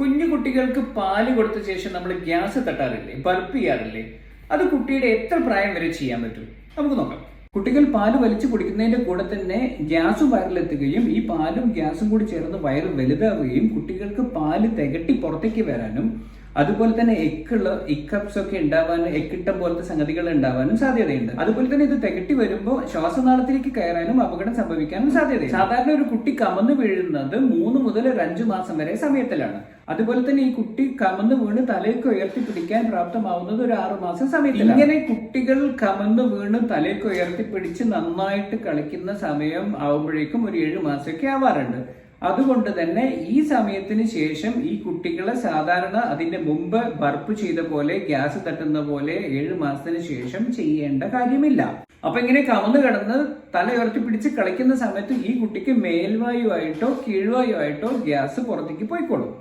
കുഞ്ഞു കുട്ടികൾക്ക് പാൽ കൊടുത്ത ശേഷം നമ്മൾ ഗ്യാസ് തട്ടാറില്ലേ ബർപ്പ് ചെയ്യാറില്ലേ അത് കുട്ടിയുടെ എത്ര പ്രായം വരെ ചെയ്യാൻ പറ്റും? നമുക്ക് നോക്കാം. കുട്ടികൾ പാൽ വലിച്ചു കുടിക്കുന്നതിന്റെ കൂടെ തന്നെ ഗ്യാസും വയറിലെത്തുകയും ഈ പാലും ഗ്യാസും കൂടി ചേർന്ന് വയറ് വലുതാവുകയും കുട്ടികൾക്ക് പാൽ തികട്ടി പുറത്തേക്ക് വരാനും അതുപോലെ തന്നെ എക്കുള്ള ഇക്കപ്സ് ഒക്കെ ഉണ്ടാവാനും എക്കിട്ടം പോലത്തെ സംഗതികൾ ഉണ്ടാവാനും സാധ്യതയുണ്ട്. അതുപോലെ തന്നെ ഇത് തികട്ടി വരുമ്പോൾ ശ്വാസനാളത്തിലേക്ക് കയറാനും അപകടം സംഭവിക്കാനും സാധ്യതയുണ്ട്. സാധാരണ ഒരു കുട്ടി കമന്ന് വീഴുന്നത് മൂന്ന് മുതൽ ഒരു അഞ്ചു മാസം വരെ സമയത്തിലാണ്. അതുപോലെ തന്നെ ഈ കുട്ടി കമന്ന് വീണ് തലയ്ക്ക് ഉയർത്തി പിടിക്കാൻ പ്രാപ്തമാവുന്നത് ഒരു ആറു മാസം സമയത്ത് ഇങ്ങനെ കുട്ടികൾ കമന്ന് വീണ് തലയ്ക്ക് ഉയർത്തി പിടിച്ച് നന്നായിട്ട് കളിക്കുന്ന സമയം ആവുമ്പോഴേക്കും ഒരു ഏഴു മാസമൊക്കെ ആവാറുണ്ട്. അതുകൊണ്ട് തന്നെ ഈ സമയത്തിന് ശേഷം ഈ കുട്ടികളെ സാധാരണ അതിന്റെ മുമ്പ് ബർപ്പ് ചെയ്ത പോലെ ഗ്യാസ് തട്ടുന്ന പോലെ ഏഴ് മാസത്തിന് ശേഷം ചെയ്യേണ്ട കാര്യമില്ല. അപ്പൊ ഇങ്ങനെ കമന്ന് കിടന്ന് തല ഉയർത്തി പിടിച്ച് കളിക്കുന്ന സമയത്ത് ഈ കുട്ടിക്ക് മേൽവായു ആയിട്ടോ കീഴ്വായു ആയിട്ടോ ഗ്യാസ് പുറത്തേക്ക് പോയിക്കോളും.